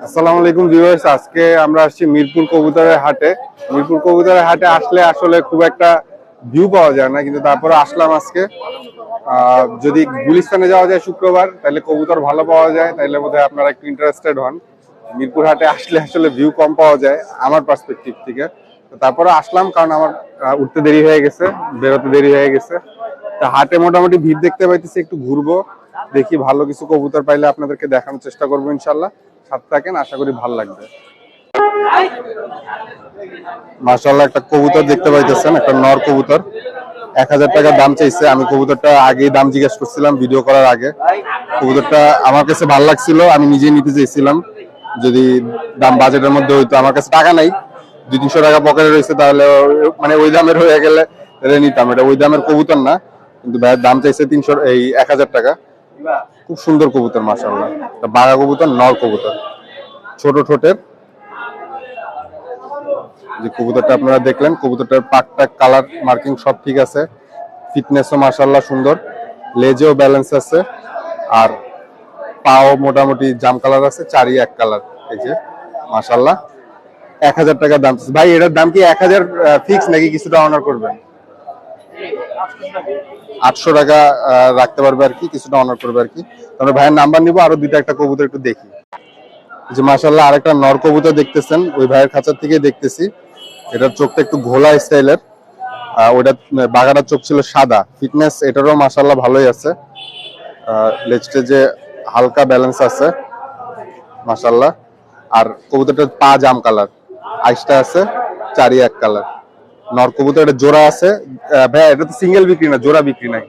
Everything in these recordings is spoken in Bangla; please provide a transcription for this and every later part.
আসসালামু আলাইকুম ভিউয়ার্স, আজকে আমরা আসছি মিরপুর কবুতরের হাটে। মিরপুর কবুতরের হাটে আসলে আসলে খুব একটা ভিউ পাওয়া যায় না, কিন্তু তারপরে আসলাম আজকে। যদি গুলিস্তানে যাওয়া যায় শুক্রবার, তাহলে কবুতর ভালো পাওয়া যায়, তাহলে বোধহয় আপনারা একটু ইন্টারেস্টেড হন। মিরপুর হাটে আসলে আসলে ভিউ কম পাওয়া যায়, আমার পার্সপেক্টিভ থেকে। তারপরে আসলাম, কারণ আমার উঠতে দেরি হয়ে গেছে, বেরোতে দেরি হয়ে গেছে। তা হাটে মোটামুটি ভিড় দেখতে পাইতেছি, একটু ঘুরবো, দেখি ভালো কিছু কবুতর পাইলে আপনাদেরকে দেখানোর চেষ্টা করব, ইনশাল্লাহ। সাথে থাকেন, আশা করি ভালো লাগবে। মাশাল্লাহ একটা কবুতর দেখতে পাইতেছেন, একটা নর কবুতর। এক হাজার টাকা দাম চাইছে, আমি কবুতরটা আগেই দাম জিজ্ঞেস করছিলাম, ভিডিও করার আগে। কবুতরটা আমার কাছে ভালো লাগছিল, আমি নিজেই নিতে চাইছিলাম যদি দাম বাজেটের মধ্যে হইতো, আমার কাছে টাকা নাই। দুই তিনশো টাকা পকেটে রয়েছে, তাহলে মানে ওই দামের হয়ে গেলে নিতাম। এটা ওই দামের কবুতর না, কিন্তু দাম চাইছে তিনশো, এই এক হাজার টাকা। খুব সুন্দর কবুতর মাশাল্লাহ একটা বাঘা কবুতর, নর কবুতর। ছোট ঠোঁটের। যে কবুতরটা আপনারা দেখলেন, কবুতরটার পাকটা কালার, মার্কিং সব ঠিক আছে। ফিটনেসও মাশাল্লাহ সুন্দর। লেজেও ব্যালেন্স আছে। আর পাও মোটামুটি জাম কালার আছে চারি এক কালার। এই যে মাশাল্লাহ এক হাজার টাকা দাম। ভাই, এটার দাম কি এক হাজার ফিক্স নাকি কিছুটা অনার করবেন? আটশো টাকা রাখতে পারবে আর কি, কিছুটা অনার করবে আর কি। তাহলে ভাইয়ের নাম্বার নিবো, আরও দুইটা একটা কবুতর একটু দেখি। যে মাসাল্লাহ আরেকটা নর কবুতর দেখতেছেন, ওই ভাইয়ের খাঁচার থেকে দেখতেছি। এটার চোখটা একটু ঘোলা স্টাইলের ওটা বাগাটার চোখ ছিল সাদা। ফিটনেস এটারও মাসাল্লাহ ভালোই আছে। লেজটে যে হালকা ব্যালেন্স আছে মাসাল্লাহ আর কবুতরটার পা জাম কালার আইসটা আছে, চারি এক কালার নর কবুতর এটা জোড়া আছে। ভাইয়া এটা তো সিঙ্গেল বিক্রি না জোড়া বিক্রি নাই।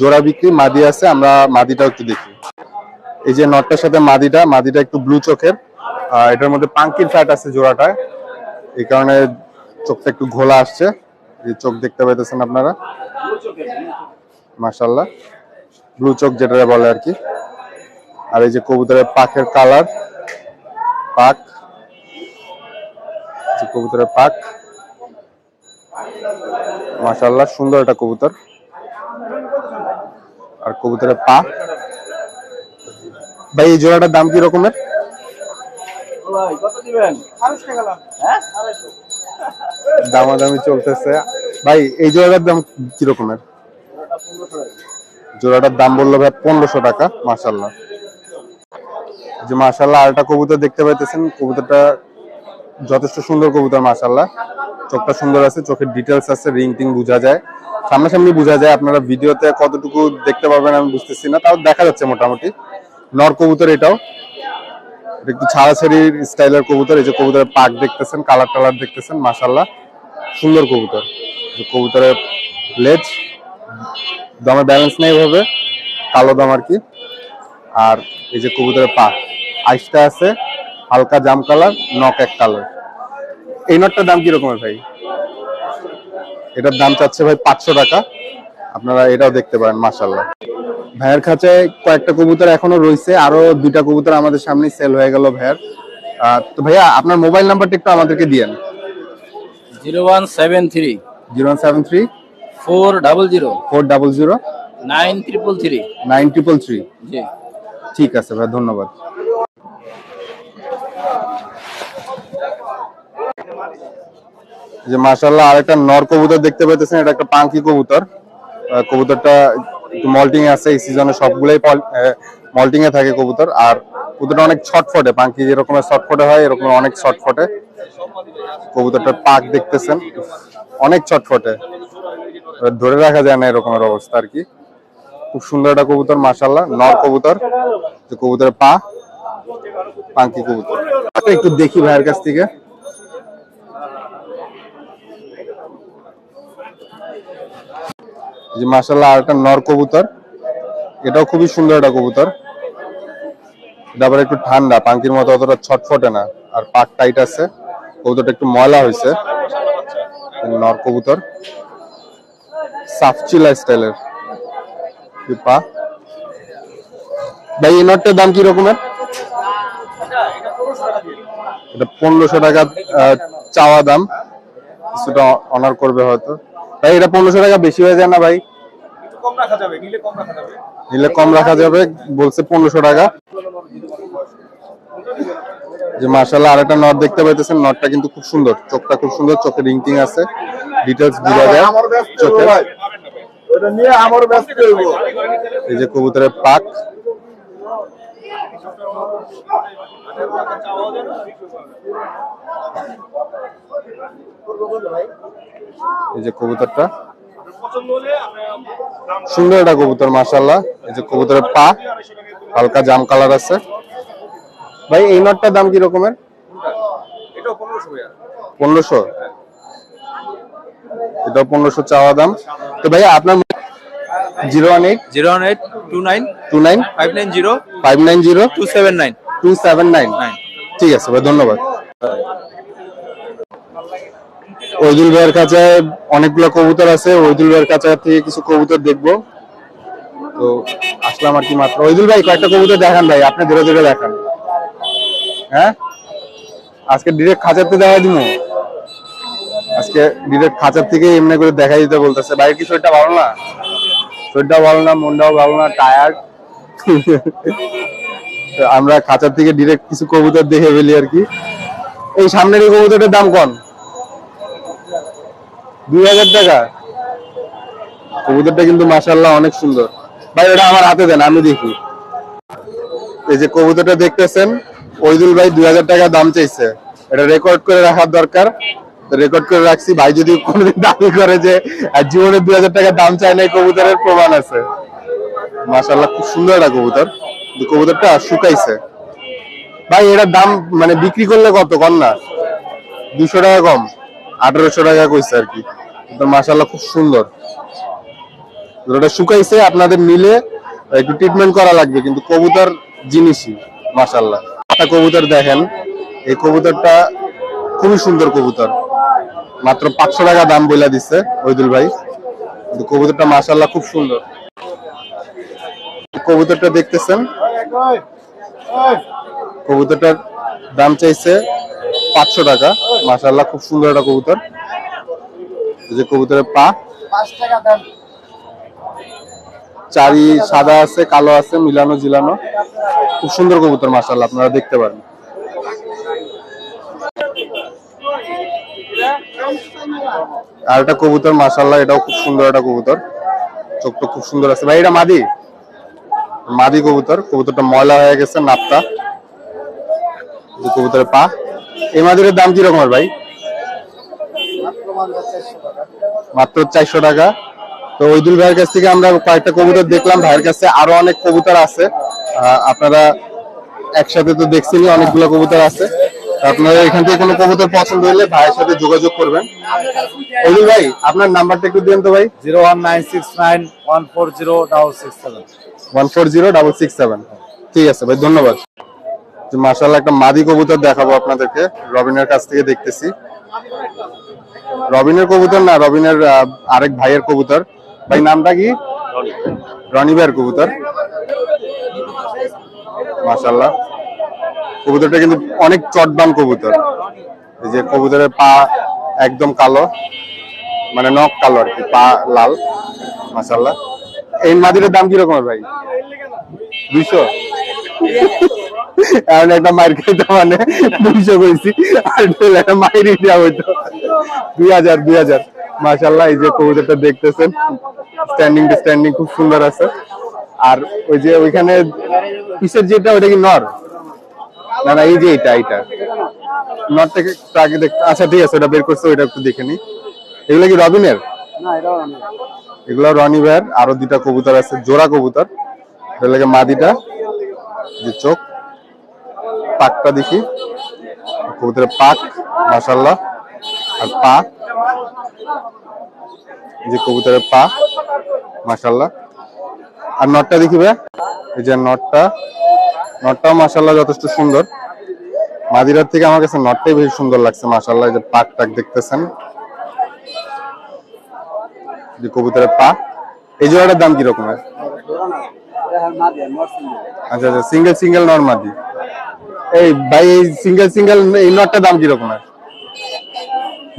জোড়া বিক্রি মাদি আছে আমরা মাদিটাও একটু দেখি। এই যে নটটার সাথে মাদিটা মাদিটা একটু ব্লু চোখের। আহ, এটার মধ্যে পাঙ্কির ফ্যাট আছে জোড়াটায়। এই কারণে চোখটা একটু ঘোলা আসছে। এই চোখ দেখতে পাইতেছেন আপনারা? মাশাল্লাহ ব্লু চোখ যেটা বলে আর কি। আর এই যে কবুতরের পাখের কালার পাক। কবুতরের পাক। মাশাল্লাহ সুন্দর একটা কবুতর। আর কবুতরের পা। ভাই এই জোড়াটার দাম কি রকমের? দামাদামি চলতেছে। ভাই এই জোড়াটার দাম কি রকমের? জোড়াটার দাম বলল ভাই পনেরোশো টাকা মাশাল্লাহ যে মাশাল্লাহ আরেকটা কবুতর দেখতে পাইতেছেন। কবুতরটা যথেষ্ট সুন্দর কবুতর মাশাল্লাহ চোখটা সুন্দর আছে, চোখের ডিটেলস আছে রিং টিং বোঝা যায়। সামনাসামনি বোঝা যায় আপনারা ভিডিওতে কতটুকু দেখতে পারবেন, আমি বুঝতেছি না। তাও দেখা যাচ্ছে মোটামুটি। নর কবুতর এটাও। একটু ছাড়াছাড়ির স্টাইলের কবুতর, এই যে কবুতরের পাক দেখতেছেন কালার টালার দেখতেছেন মাশাল্লাহ সুন্দর কবুতর। কবুতরের লেজ দমে ব্যালেন্স নেই ভাবে কালো দম আর কি। আর এই যে কবুতরের পা আইসটা আছে, হালকা জাম কালার নক এক কালার এই নটটার দাম কিরকমের ভাই? এটার দাম চাচ্ছে ভাই পাঁচশো টাকা। আপনারা এটাও দেখতে পারেন মাশাল্লাহ ভাইয়ের খাঁচায় কয়েকটা কবুতর এখনও রয়েছে আরও দুইটা কবুতর আমাদের সামনে সেল হয়ে গেল ভাইয়ের। আহ, তো ভাইয়া আপনার মোবাইল নাম্বারটা একটু আমাদেরকে দিয়েন। Zero one seven three. Zero seven three. Four double zero. Four double zero. Nine triple three. Nine triple three. জি। ঠিক আছে ভাই ধন্যবাদ। যে মাশাল্লাহ আরেকটা নর কবুতর দেখতে পাইতেছেন এটা একটা পাঙ্কি কবুতর। কবুতরটা মল্টিং আছে এই সিজনে সবগুলোই মল্টিং এ থাকে কবুতর। আর কবুতরটা অনেক ছটফটে পাঙ্কি যেরকম ছটফটে হয় এরকম অনেক ছটফটে। কবুতরটার পাক দেখতেছেন অনেক ছটফটে। ধরে রাখা যায় না এরকমের অবস্থা আর কি। খুব সুন্দর একটা কবুতর মাশাল্লাহ নর কবুতর। কবুতরের পা পাঙ্কি কবুতর। আচ্ছা, একটু দেখি ভাইয়ের কাছ থেকে। যে মাশাল্লাহ আর একটা নর কবুতর। এটাও খুবই সুন্দর একটা কবুতর। এটা আবার একটু ঠান্ডা পাঙ্কির মতো অতটা ছটফটে না। আর পাক টাইট আছে। কবুতরটা একটু ময়লা হয়েছে। নর কবুতর। সাফচিলা স্টাইলের। পা। ভাই, এই নটটার দাম কি রকমের? এটা পনেরোশো টাকা চাওয়া দাম। কিছুটা অনার করবে হয়তো। ভাই এটা পনেরোশো টাকা বেশি হয়ে যায় না ভাই। কম রাখা যাবে নিলে কম রাখা যাবে। নিলে কম রাখা যাবে বলছে পনেরোশো টাকা। যে মাশাআল্লাহ আরেকটা নট দেখতে পাইতেছেন নটটা কিন্তু খুব সুন্দর। চোখটা খুব সুন্দর চোখে রিংটিং আছে। ডিটেলস বোঝা যায় চোখে। ভাই। ওটা নিয়ে আমার ব্যস্ত হইব এই যে কবুতরের পাক। এই যে কবুতরটা। সুন্দর একটা কবুতর মাশাল্লাহ এই যে কবুতরের পা হালকা জাম কালার আছে। ভাই এই নটটার দাম কি রকমের? পনেরোশো এটা পনেরোশো চাওয়া দাম। তো ভাই আপনার zero one eight? Zero one eight two nine two nine? Five nine zero five nine zero? Two seven nine. Two seven nine? Nine. ঠিক আছে ভাই ধন্যবাদ। ওইদুল ভাইয়ের কাছে অনেকগুলো কবুতর আছে ওইদুল ভাইয়ের কাছে থেকে কিছু কবুতর দেখব। তো আসলাম আর কি মাত্র। ওইদুল ভাই, কয়েকটা কবুতর দেখান ভাই, আপনি ধীরে ধীরে দেখান। হ্যাঁ? আজকে ডিরেক্ট খাঁচাতে দেখা দিব আজকে ডিরেক্ট খাঁচার থেকে এমনি করে দেখা দিতে বলতেছে। ভাইয়ের কি শরীরটা ভালো না? শরীরটাও ভালো না, মনটাও ভালো না টায়ার্ড আমরা খাঁচার থেকে ডিরেক্ট কিছু কবুতর দেখে ফেলি আর কি। এই সামনের এই কবুতরটার দাম কম দুই কবুতরটা কিন্তু মাসাল্লাহ অনেক সুন্দর। ভাই, ওটা আমার হাতে দেন, আমি দেখি। এই যে কবুতরটা দেখতেছেন, ওইদুল ভাই দুই হাজার টাকা দাম চাইছে। এটা রেকর্ড করে রাখার দরকার। রেকর্ড করে রাখছি। ভাই যদি কোনোদিন দাবি করে যে জীবনে দুই হাজার টাকা দাম চায় না কবুতরের প্রমাণ আছে। মাসাল্লাহ খুব সুন্দর একটা কবুতর। কবুতরটা শুকাইছে। ভাই, এটার দাম মানে বিক্রি করলে কত? কম না? দুশো টাকা কম। আঠারোশো টাকা কইছে আর কি। মাসাল্লাহ খুব সুন্দর। ওটা শুকাইছে, আপনাদের মিলে একটু ট্রিটমেন্ট করা লাগবে, কিন্তু কবুতর জিনিসই মাসাল্লাহ একটা কবুতর দেখেন, এই কবুতরটা খুবই সুন্দর কবুতর। মাত্র পাঁচশো টাকা দাম বইলা দিচ্ছে ওইদুল ভাই। কিন্তু কবুতরটা মাসাল্লাহ খুব সুন্দর। কবুতরটা দেখতেছেন? কবুতরটার দাম চাইছে পাঁচশো টাকা। মাসাল্লাহ খুব সুন্দর একটা কবুতর। যে কবুতরের পা। চারি সাদা আছে, কালো আছে, মিলানো, জিলানো। খুব সুন্দর কবুতর মাসাল্লাহ আপনারা দেখতে পারেন। আর একটা কবুতর মাসাল্লাহ এটাও খুব সুন্দর একটা কবুতর। চোখটা খুব সুন্দর আছে। ভাই, এটা মাদি? মাদি কবুতর। কবুতরটা ময়লা হয়ে গেছে নাপটা কবুতরের পা। এই মাদিরের দাম কীরকম আর ভাই? মাত্র চারশো টাকা। তো ওইদুল ভাইয়ের কাছ থেকে আমরা কয়েকটা কবুতর দেখলাম। ভাইয়ের কাছে আরও অনেক কবুতর আছে। আপনারা একসাথে তো দেখছেনই অনেকগুলো কবুতর আছে। আপনারা এখান থেকে কোনো কবুতর পছন্দ হলে ভাইয়ের সাথে যোগাযোগ করবেন। ওইদুল ভাই আপনার নাম্বারটা একটু দিন তো ভাই। Zero one nine six nine one four zero double six seven. One four zero double six seven. ঠিক আছে ভাই ধন্যবাদ। মার্শাল্লাহ একটা মাদি কবুতর দেখাবো আপনাদেরকে রবিনের কাছ থেকে দেখতেছি। রবিনের কবুতর না রবিনের আরেক ভাইয়ের কবুতর। ভাই নামটা কি? রনি। ভাইয়ের কবুতর। মার্শাল্লাহ কবুতরটা কিন্তু অনেক চটবান কবুতর। এই যে কবুতরের পা একদম কালো মানে নখ কালো আর কি পা লাল। মাশাল্লাহ এই মাদিরের দাম কীরকম ভাই? দুইশো? এখন একটা মাইর খাইতে মানে দুইশো কইছি আর একটা মাইর দেওয়া হইতো। দুই হাজার দুই হাজার। মাশাল্লাহ এই যে কবুতরটা দেখতেছেন স্ট্যান্ডিং টু স্ট্যান্ডিং খুব সুন্দর আছে। আর ওই যে ওইখানে পিসের যেটা ওইটা কি নর? না না এই যে এটা এটা নর থেকে আগে দেখ আচ্ছা ঠিক আছে ওটা বের করছে ওইটা একটু দেখে নি। এগুলো কি রবিনের? এগুলো রনি ভাইয়ের আরও দুটা কবুতর আছে জোড়া কবুতর। এটা লাগে মাদিটা যে চোখ। পাকটা দেখি। কবুতরের পাক মাসাল্লাহ আর পা। যে কবুতরের পা মাসাল্লাহ আর নটটা দেখি ভাই এই যে নটটা। নটটাও মাসাল্লাহ যথেষ্ট সুন্দর। মাদিরার থেকে আমার কাছে নটটাই বেশি সুন্দর লাগছে মাসাল্লাহ যে পাক টাক দেখতেছেন। যে কবুতরের পা। এই জোড়াটার দাম কীরকম আচ্ছা আচ্ছা। সিঙ্গেল সিঙ্গেল নর্মাদি এই ভাই, এই সিঙ্গেল সিঙ্গেল এই নটটার দাম কীরকম?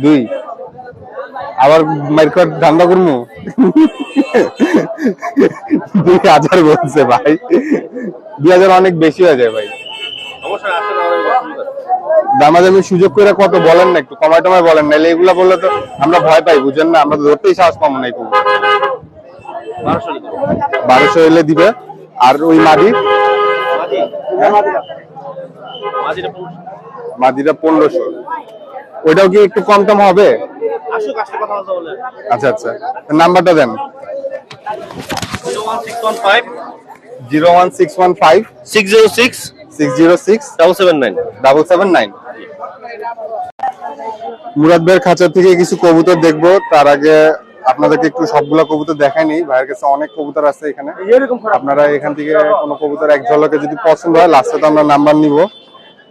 দুই। আবার মার্কেট ধান্দা করব দুই হাজার বলছে ভাই। দুই হাজার অনেক বেশি হয়ে যায় ভাই। দামাদামি সুযোগ করে কত বলেন না একটু, কমায় টমায় বলেন। নাহলে এগুলা বললে তো আমরা ভয় পাই, বুঝেন না? আমরা ধরতেই সাহস পাবো না এই কবুতর বারোশো এলে দিবে। আর ওই মাদি মাদিটা পনেরোশো। ওইটাও কি একটু কম টম হবে? আচ্ছা আচ্ছা। নাম্বারটা দেন। Zero one six one five. Six zero six. Six zero six. Double seven nine. Double seven nine. Murad ভাইয়ের খাঁচা থেকে কিছু কবুতর দেখব। তার আগে আপনাদেরকে একটু সবগুলা কবুতর দেখায়নি ভাইয়ের কাছে অনেক কবুতর আছে এখানে। আপনারা এখান থেকে কোনো কবুতর এক ঝলকে যদি পছন্দ হয় লাস্টে তো আমরা নাম্বার নিব।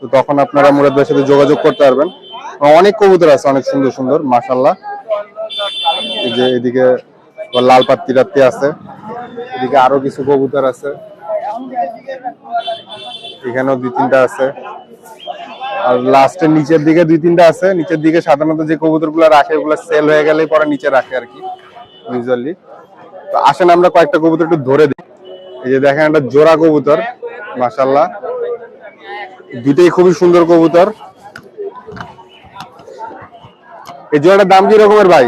তো তখন আপনারা মুরাদ ভাইয়ের সাথে যোগাযোগ করতে পারবেন। অনেক কবুতর আছে, অনেক সুন্দর সুন্দর মাশাল্লাহ এই যে এদিকে লাল পাত্তি রাত্তি আছে, এদিকে আরও কিছু কবুতর আছে। এখানেও দুই তিনটা আছে। আর লাস্টের নিচের দিকে দুই তিনটা আছে। নিচের দিকে সাধারণত যে কবুতরগুলো রাখে, ওগুলো সেল হয়ে গেলেই পরে নিচে রাখে আর কি ইউজুয়ালি তো আসেন, আমরা কয়েকটা কবুতর একটু ধরে দিই এই যে দেখেন, একটা জোড়া কবুতর মাশাল্লাহ দুইটাই খুবই সুন্দর কবুতর। এই জোড়াটার দাম কি রকমের ভাই?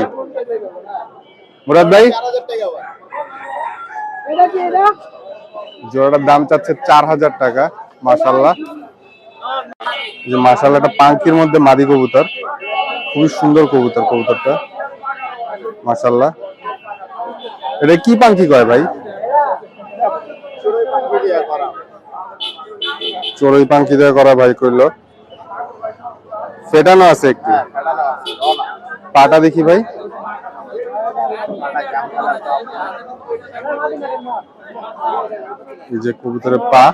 মুরাদ ভাই? জোড়াটার দাম চাচ্ছে চার হাজার টাকা মাশাল্লাহ যে মাশাল্লাহ একটা পাঙ্কির মধ্যে মাদি কবুতর, খুবই সুন্দর কবুতর, কবুতরটা। মাশাল্লাহ এটা কি পাঙ্কি কয় ভাই? চড়ুই পাঙ্কি দিয়ে করা ভাই কইলো। ফেটানো আছে একটু। পাটা দেখি ভাই। এই যে কবুতরের পা।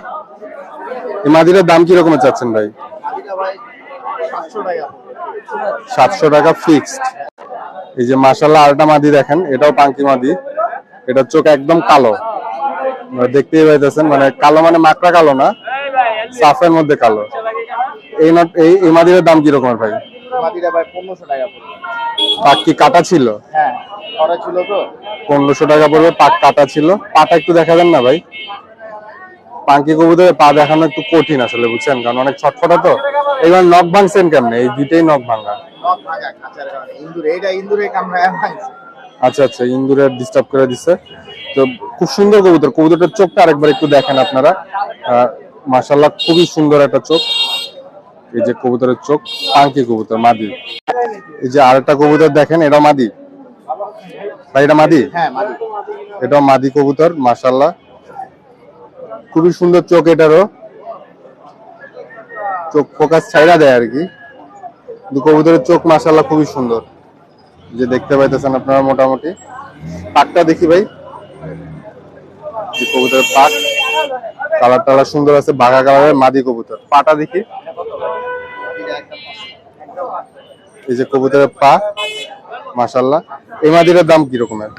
এই মাদিটার দাম কি রকমের চাচ্ছেন ভাই? সাতশো টাকা ফিক্সড এই যে মাসাল্লাহ আলটা মাদি দেখেন, এটাও পাঙ্কি মাদি। এটার চোখ একদম কালো। দেখতেই পাইতেছেন মানে কালো মানে মাকড়া কালো না। সাফের মধ্যে কালো। এই নট এই এই মাদিটার দাম ভাই? মাটিটা ভাই পনেরোশো টাকা পড়বে। পাক কি কাটা ছিল? হ্যাঁ ছিল তো। টাকা পড়বে পাক কাটা ছিল। পাটা একটু দেখাবেন না ভাই? পাঙ্কি কবুতরের পা দেখানো একটু কঠিন আসলে বুঝছেন? কারণ অনেক ছটফটা তো। এবার নখ ভাঙছেন কেমনে? এই দুইটাই নখ ভাঙা। আচ্ছা আচ্ছা ইন্দুরের ডিস্টার্ব করে দিছে। তো খুব সুন্দর কবুতর। কবুতরটার চোখটা আরেকবার একটু দেখেন আপনারা। মাশাল্লাহ খুবই সুন্দর একটা চোখ। এই যে কবুতরের চোখ পাঙ্কি কবুতর মাদি। এই যে আরেকটা কবুতর দেখেন এটা মাদি। ভাই এটা মাদি? হ্যাঁ মাটি মাদি কবুতর মাশাল্লাহ খুবই সুন্দর চোখ এটারও। চোখ ফোকাস ছাইরা দেয় আর কি। কবুতরের চোখ মাশাল্লাহ খুবই সুন্দর। যে দেখতে পাইতেছেন আপনারা মোটামুটি। পাকটা দেখি ভাই। কবুতরের পাক। কালার টালার সুন্দর আছে বাঘা কালারের মাদি কবুতর। পাটা দেখি। এই যে কবুতরের পা মাশাল্লাহ এই মাদিটার দাম কি রকমের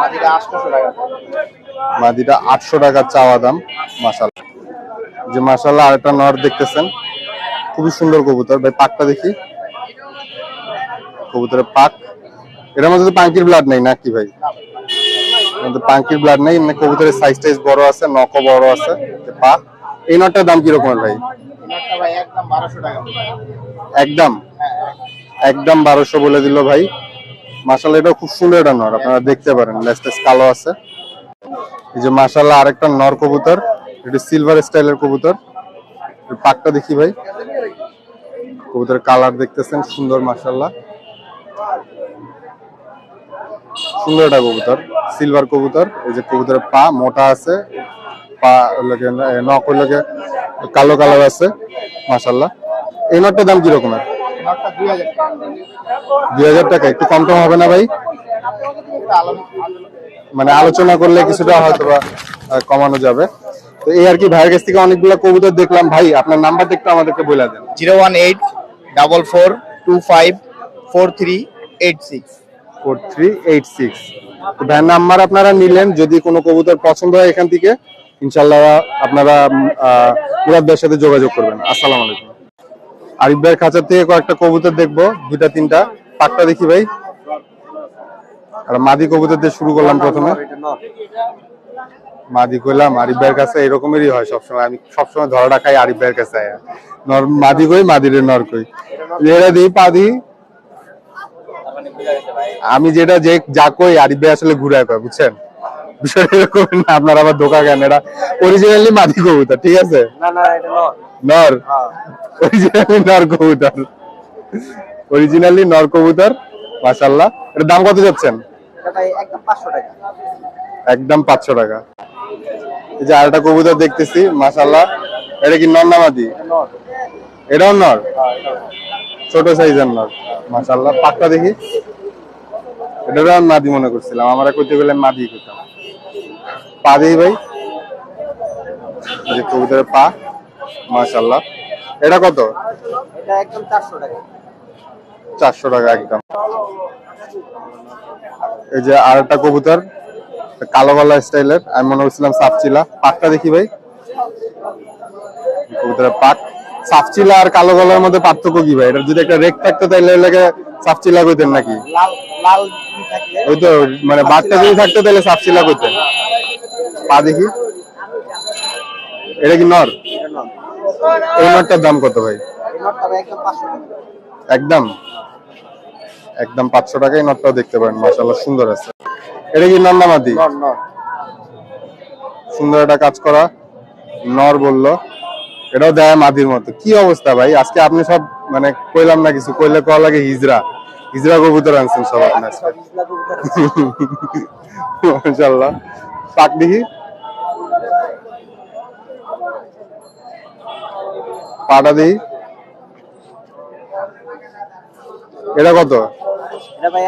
মাটিটা আটশোশো টাকা মাদিটা আটশো টাকা চাওয়া দাম মাসাল্লাহ যে মাসাল্লাহ আরেকটা নর দেখতেছেন, খুবই সুন্দর কবুতর। ভাই, পাকটা দেখি। কবুতরের পাক। এটার মধ্যে পাঙ্কির ব্লাড নেই নাকি ভাই? মধ্যে পাঙ্কির ব্লাড নেই এমনি কবুতরের সাইজ টাইজ বড় আছে নকও বড় আছে পা। এই নটটার দাম কি রকমের ভাই? একদম একদম? একদম বারোশো বলে দিল ভাই। মাসাল্লাহ এটা খুব সুন্দর একটা নর আপনারা দেখতে পারেন লেস্টেস কালো আছে। এই যে মাসাল্লাহ আরেকটা নর কবুতর এটা সিলভার স্টাইলের কবুতর। পাকটা দেখি ভাই। কবুতরের কালার দেখতেছেন সুন্দর মাসাল্লাহ সুন্দর একটা কবুতর সিলভার কবুতর, এই যে কবুতরের পা মোটা আছে, পা নখ লাগে কালো কালার আছে মাসাল্লাহ এই নটটার দাম কি দুই হাজার টাকা, একটু কম টম হবে না ভাই? মানে আলোচনা করলে কিছুটা হয়তো বা কমানো যাবে। তো এই আর কি ভাইয়ের কাছ থেকে অনেকগুলো কবুতর দেখলাম। ভাই, আপনার নাম্বারটা একটু আমাদেরকে বলে দেন। Zero one eight, double four, two five, four three, eight six. ভাইয়ের নাম্বার আপনারা নিলেন যদি কোনো কবুতর পছন্দ হয় এখান থেকে ইনশাল্লাহ আপনারা উম, আহ, মুরাদ সাথে যোগাযোগ করবেন। আসসালামু আলাইকুম। আরিফ ভাইয়ের খাঁচার থেকে কয়েকটা কবুতর দেখব দুইটা তিনটা। পাকটা দেখি ভাই। আর মাদি কবুতর দিয়ে শুরু করলাম প্রথমে। মাদি কইলাম আরিফ ভাইয়ের কাছে এরকমেরই হয় সবসময়। আমি সবসময় ধরাটা খাই আরিফ ভাইয়ের কাছে। নর মাদি কই মাদিরে নর কই। যেটা দিই পা দিই। আমি যেটা যে যা কই আরিফ ভাই আসলে ঘুরায় পায় বুঝছেন? বিষয়টা এরকম না আপনার আবার ধোকা কেন? এটা অরিজিনালি মাদি কবুতর ঠিক আছে? না না এটা নর। নর? হ্যাঁ। অরিজিনালি নর কবুতর। অরিজিনালি নর কবুতর মাশাল্লাহ এটার দাম কত যাচ্ছেন? একদম পাঁচশো টাকা। এই যে আরেকটা কবুতর দেখতেছি মাশাল্লাহ এটা কি নর নামাদি নর। এটাও নর? হ্যাঁ নর। ছোট সাইজের নর মাশাল্লাহ পাকটা দেখি। এটারও আমি মাদি মনে করছিলাম। আমরা করতে গেলে মাদি করতাম। পা দেখি ভাই। যে কবুতরের পা। মাশাল্লাহ এটা কত? এটা একদম চারশো টাকা। চারশো টাকা একদম। এই যে আর একটা কবুতর কালো গলা স্টাইলের। আমি মনে করছিলাম সাপচিলা। পাকটা দেখি ভাই। কবুতরের পাক সাপচিলা আর কালো গলার মধ্যে পার্থক্য কি ভাই? এটা যদি একটা রেক থাকতো তাহলে লাগে সাপচিলা কইতেন নাকি? ওই তো মানে বাঘটা যদি থাকতো তাহলে সাপচিলা কইতেন। পা দেখি। এটা কি নর? এই নরটার দাম কত ভাই? একদম একদম? পাঁচশো টাকায় নটটাও দেখতে পারেন মাসাল্লাহ সুন্দর আছে। এটা কি নর। সুন্দর একটা কাজ করা। নর বলল। এটাও দেয় মাদির মতো। কি অবস্থা ভাই? আজকে আপনি সব মানে কইলাম না কিছু কইলে কওয়া লাগে হিজরা হিজরা কবুতর আনছেন সব আপনার মাশাল্লাহ পাক দেখি। পাটা দেখি। এটা কত?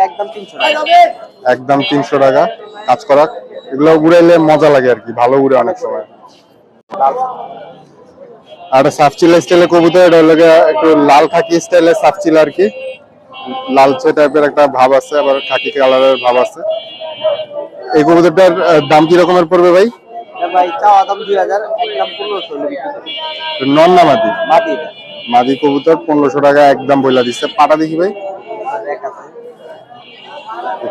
একদম তিনশো টাকা। একদম তিনশো টাকা। কাজ করা এগুলো উড়াইলে মজা লাগে আর কি। ভালো উড়ে অনেক সময়। আর সাফচিলা স্টাইলের কবুতর এটা হলো একটু লাল খাকি স্টাইলের সাফচিলা আর কি। লালচে টাইপের একটা ভাব আছে আবার খাকি কালারের ভাব আছে। এই কবুতরটার দাম কি রকমের পড়বে ভাই? নন না মাদি? মাদি। কবুতর পনেরোশো টাকা একদম বইলা দিচ্ছে পাটা দেখি ভাই।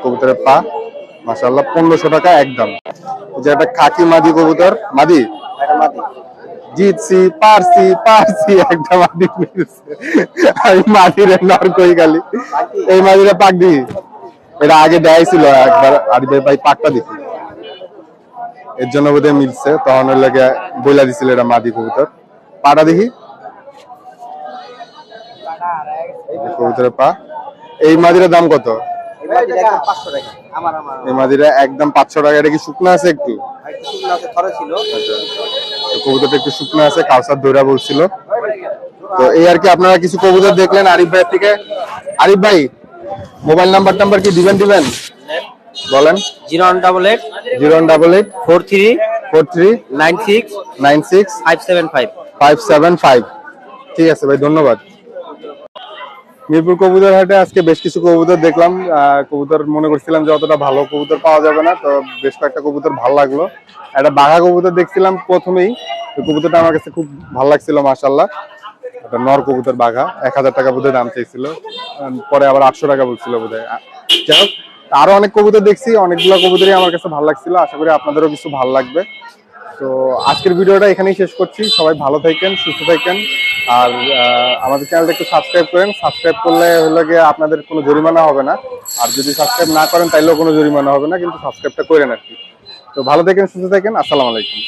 কবুতরের পা মাসাল্লাহ পনেরোশো টাকা একদম যে একটা খাকি মাদি কবুতর। মাদি? মাটি জিতছি পারছি পারছি একটা মাদি পেয়েছে। আমি মাদিরে নর কই গালি। এই মাদিরে পাক দি এটা আগে দেয় ছিল একবার আরিফের ভাই পাকটা দেখি এর জন্য বোধহয় মিলছে তখন ওর লাগে বইলা দিছিল এটা মাদি কবুতর। পাটা দেখি। কবুতরের পা। এই মাদিরের দাম কত? এই মাদিরা একদম পাঁচশো টাকা। এটা কি শুকনো আছে একটু? শুকনো আছে খরচ ছিল। তো কবুতরটা একটু শুকনো আছে কাউসার দৌড়া বলছিল। তো এই আর কি আপনারা কিছু কবুতর দেখলেন আরিফ ভাইয়ের থেকে? আরিফ ভাই মোবাইল নাম্বার টাম্বার কি দিবেন দিবেন? বলেন। Zero one double eight. Zero double eight. Four three. Four three. Nine six. Nine six. Five seven five. Five seven five. ঠিক আছে ভাই ধন্যবাদ। মিরপুর কবুতর হাটে আজকে বেশ কিছু কবুতর দেখলাম। কবুতর মনে করছিলাম যে অতটা ভালো কবুতর পাওয়া যাবে না তো বেশ কয়েকটা কবুতর ভালো লাগল। একটা বাঘা কবুতর দেখছিলাম প্রথমেই কবুতরটা আমার কাছে খুব ভালো লাগছিল মাসাল্লাহ একটা নর কবুতর বাঘা এক হাজার টাকা বোধহয় দাম চাইছিল আহ, পরে আবার আটশো টাকা বলছিল বোধহয়। যাই হোক আরও অনেক কবুতর দেখছি অনেকগুলো কবুতরই আমার কাছে ভালো লাগছিল। আশা করি আপনাদেরও কিছু ভালো লাগবে। তো আজকের ভিডিওটা এখানেই শেষ করছি। সবাই ভালো থাকেন, সুস্থ থাকেন। আর আমাদের চ্যানেলটা একটু সাবস্ক্রাইব করেন। সাবস্ক্রাইব করলে হলো গিয়ে আপনাদের কোনো জরিমানা হবে না। আর যদি সাবস্ক্রাইব না করেন, তাইলেও কোনো জরিমানা হবে না, কিন্তু সাবস্ক্রাইবটা করেন আর কি। তো ভালো থাকেন, সুস্থ থাকেন। আসসালামু আলাইকুম।